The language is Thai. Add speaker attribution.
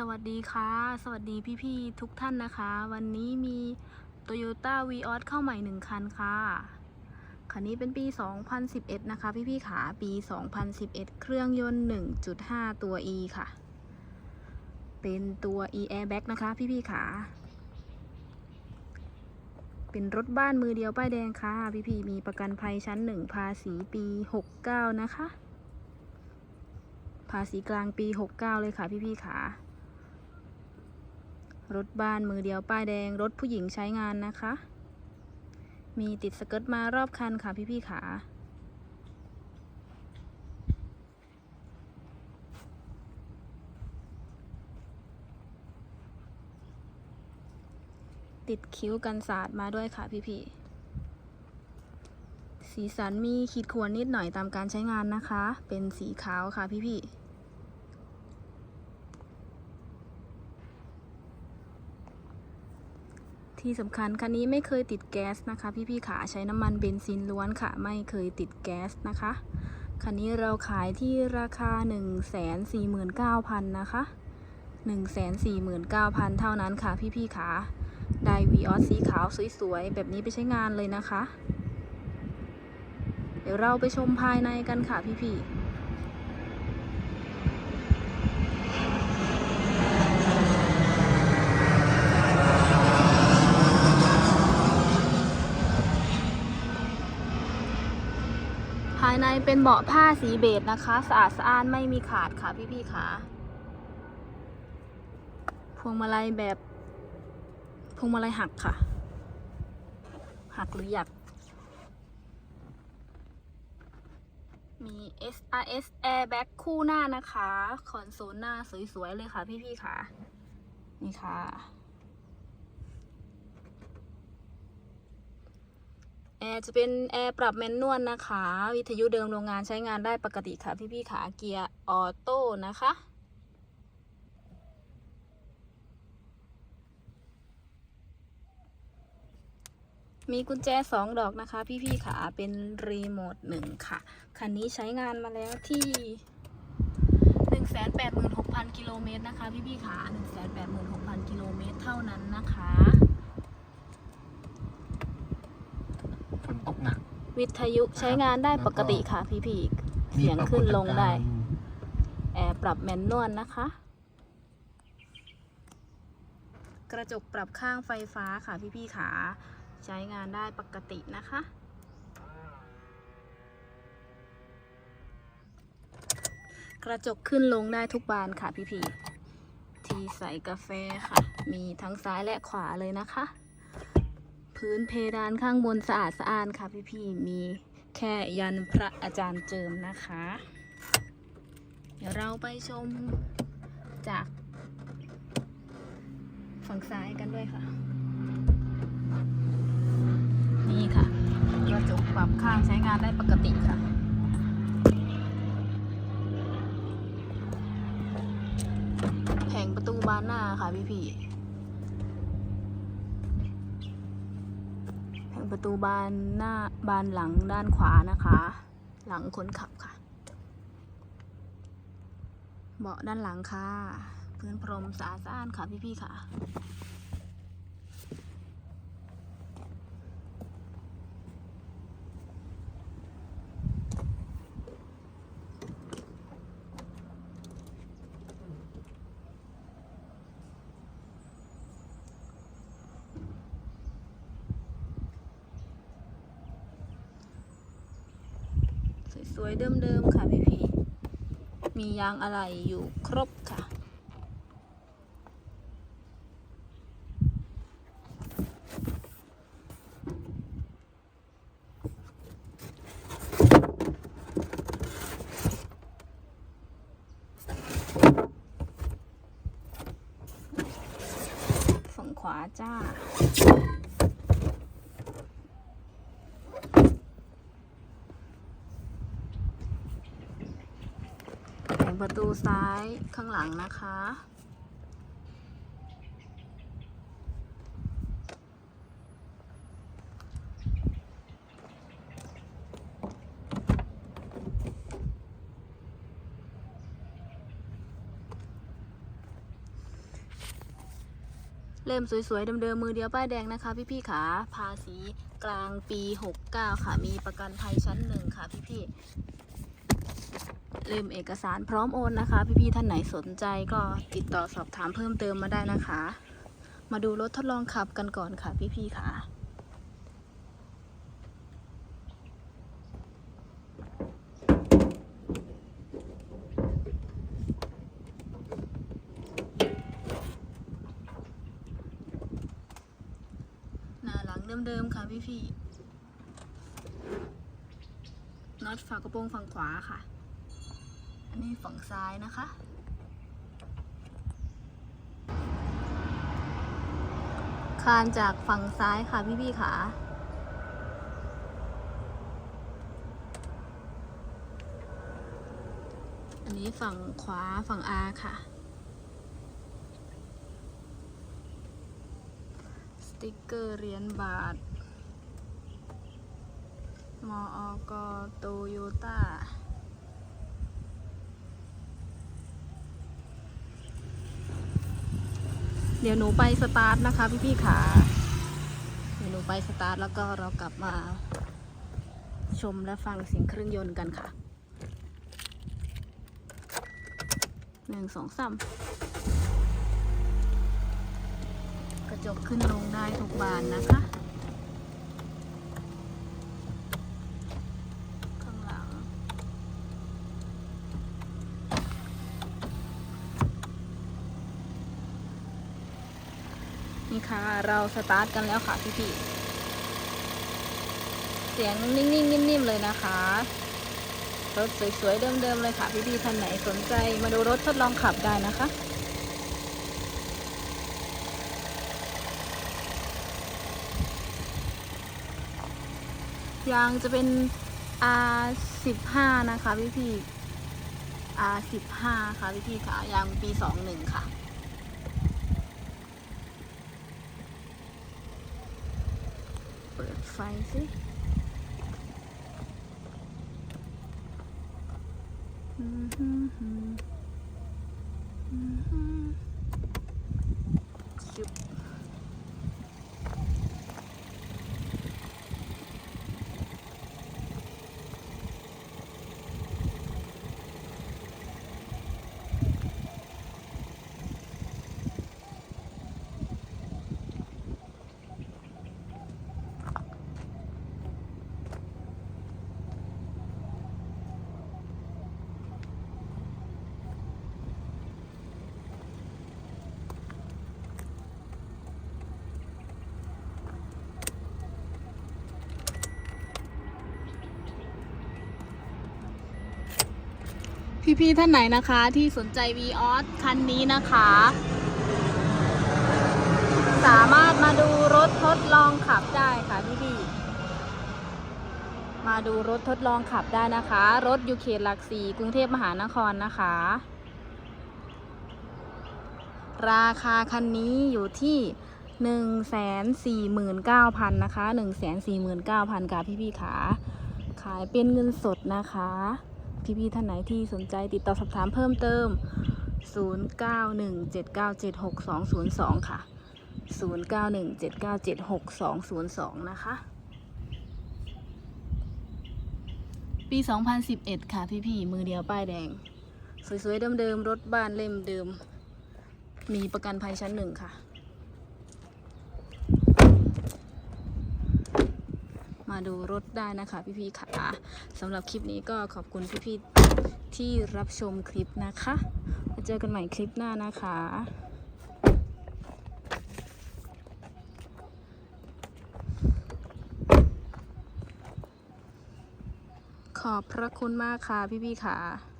Speaker 1: สวัสดีค่ะ สวัสดีพี่ๆทุกท่านนะคะ วันนี้มี Toyota v ีออเข้าใหม่1คันค่ะ คันนี้เป็นปี 2011 นะคะ พี่ๆขาปี 2011 เครื่องยนต์ 1.5 ตัว E ค่ะ เป็นตัว E Airbag นะคะ พี่ๆขา เป็นรถบ้านมือเดียวป้ายแดงค่ะ พี่ๆมีประกันภัยชั้น 1 ภาษีปี 69 นะคะภาษีกลางปี 69 เลยค่ะพี่ๆขา รถบ้านมือเดียวป้ายแดง รถผู้หญิงใช้งานนะคะ มีติดสเกิร์ตมารอบคันค่ะพี่ๆขาติดคิ้วกันสาดมาด้วยค่ะพี่ๆ สีสันมีขีดข่วนนิดหน่อยตามการใช้งานนะคะ เป็นสีขาวค่ะพี่ๆ ที่สำคัญคันนี้ไม่เคยติดแก๊สนะคะ พี่ๆขาใช้น้ำมันเบนซินล้วนค่ะ ไม่เคยติดแก๊สนะคะ คันนี้เราขายที่ราคา 149,000 นะคะ 149,000 เท่านั้นค่ะ พี่ๆขาได้วีออสสีขาวสวยๆ แบบนี้ไปใช้งานเลยนะคะ เดี๋ยวเราไปชมภายในกันค่ะพี่ๆ ภายใน เป็นเบาะผ้าสีเบจนะคะ สะอาดสะอ้านไม่มีขาดค่ะพี่ๆค่ะพวงมาลัยแบบพวงมาลัยหักค่ะ หักหรือหยัก มี SRS airbag คู่หน้านะคะ คอนโซลหน้าสวยๆเลยค่ะพี่ๆค่ะ นี่ค่ะ แอร์จะเป็นแอร์ปรับแมนนวลนะคะ วิทยุเดิมโรงงานใช้งานได้ปกติค่ะ พี่ๆขาเกียร์ออโต้นะคะมีกุญแจ 2 ดอกนะคะ พี่ๆขาเป็นรีโมทหนึ่งค่ะ คันนี้ใช้งานมาแล้วที่ 186,000 กิโลเมตรนะคะ พี่ๆขา186,000 กิโลเมตรเท่านั้นนะคะ
Speaker 2: ฝนตกหนัก
Speaker 1: วิทยุใช้งานได้ปกติค่ะพี่พีๆเสียงขึ้นลงได้ แอร์ปรับแมนนวลนะคะ กระจกปรับข้างไฟฟ้าค่ะพี่พี่ๆขาใช้งานได้ปกตินะคะ กระจกขึ้นลงได้ทุกบานค่ะพี่พี่ๆที่ใส่กาแฟค่ะ มีทั้งซ้ายและขวาเลยนะคะ พื้นเพดานข้างบนสะอาดสะอ้านค่ะพี่ๆ มีแค่ยันพระอาจารย์เจิมนะคะ เดี๋ยวเราไปชมจากฝั่งซ้ายกันด้วยค่ะ นี่ค่ะกระจกปรับข้างใช้งานได้ปกติค่ะแผงประตูบานหน้าค่ะพี่ๆ แผงประตูบานหน้าบานหลังด้านขวานะคะ หลังคนขับค่ะ เบาะด้านหลังค่ะ พื้นพรมสะอาดสะอ้าค่ะพี่ๆค่ะ สวยๆเดิมๆค่ะพี่พีมียางอะไรอยู่ครบค่ะ ฝั่งขวาจ้า แผง ประตูซ้ายข้างหลังนะคะ เล่มสวยๆเดิมๆมือเดียวป้ายแดงนะคะ พี่ๆขาภาษีกลางปี 69 ค่ะ มีประกันภัยชั้นหนึ่งค่ะ พี่ๆ เล่มเอกสารพร้อมโอนนะคะ พี่ๆท่านไหนสนใจก็ติดต่อสอบถามเพิ่มเติมมาได้นะคะ มาดูรถทดลองขับกันก่อนค่ะ พี่ๆค่ะหน้าหลังเดิมๆค่ะพี่ๆน็อตฝากระโปรงฝั่งขวาค่ะ นนี้ฝั่งซ้ายนะคะ คานจากฝั่งซ้ายค่ะพี่พี่ๆค่ะอันนี้ฝั่งขวาฝั่งอาค่ะ สติกเกอร์เหรียญบาท มอกโตโยต้า เดี๋ยวหนูไปสตาร์ทนะคะพี่พี่ๆขาเดี๋ยวหนูไปสตาร์ทแล้วก็เรากลับมา ชมและฟังเสียงเครื่องยนต์กันค่ะหนึ่งสองสามกระจกขึ้นลงได้ทุกบานนะคะ ข้างหลัง นี่ ค่ะ เราสตาร์ทกันแล้วค่ะพี่ๆเสียงนิ่งๆนิ่มๆเลยนะคะ รถสวยๆเดิมๆเลยค่ะพี่ๆท่านไหนสนใจมาดูรถทดลองขับได้นะคะยางจะเป็น R15 นะคะพี่พี่ R15 ค่ะพี่พี่ค่ะยางปี 21 ค่ะ เปิดไฟสิอืมฮึ่มฮึ่มอืมฮึ่มจุ๊บ พี่ๆท่านไหนนะคะที่สนใจ v ีออสคันนี้นะคะ สามารถมาดูรถทดลองขับได้ค่ะพี่ๆมาดูรถทดลองขับได้นะคะ รถอยู่เขตหลักสี่กรุงเทพมหานครนะคะ ราคาคันนี้อยู่ที่หนึ่งแสนสี่หมื่นเก้าพันนะคะหนึ่งแสนสี่หมื่นเก้าพันค่ะพี่ๆขาขายเป็นเงินสดนะคะ พี่ๆท่านไหนที่สนใจติดต่อสอบถามเพิ่มเติม 0917976202 ค่ะ 0917976202 นะคะ ปี 2011 ค่ะพี่ๆมือเดียวป้ายแดง สวยๆเดิมๆรถบ้านเล่มเดิม มีประกันภัยชั้นหนึ่งค่ะ มาดูรถได้นะคะพี่ๆค่ะสำหรับคลิปนี้ก็ขอบคุณพี่ๆที่รับชมคลิปนะคะมาเจอกันใหม่คลิปหน้านะคะขอบพระคุณมากค่ะพี่ๆค่ะ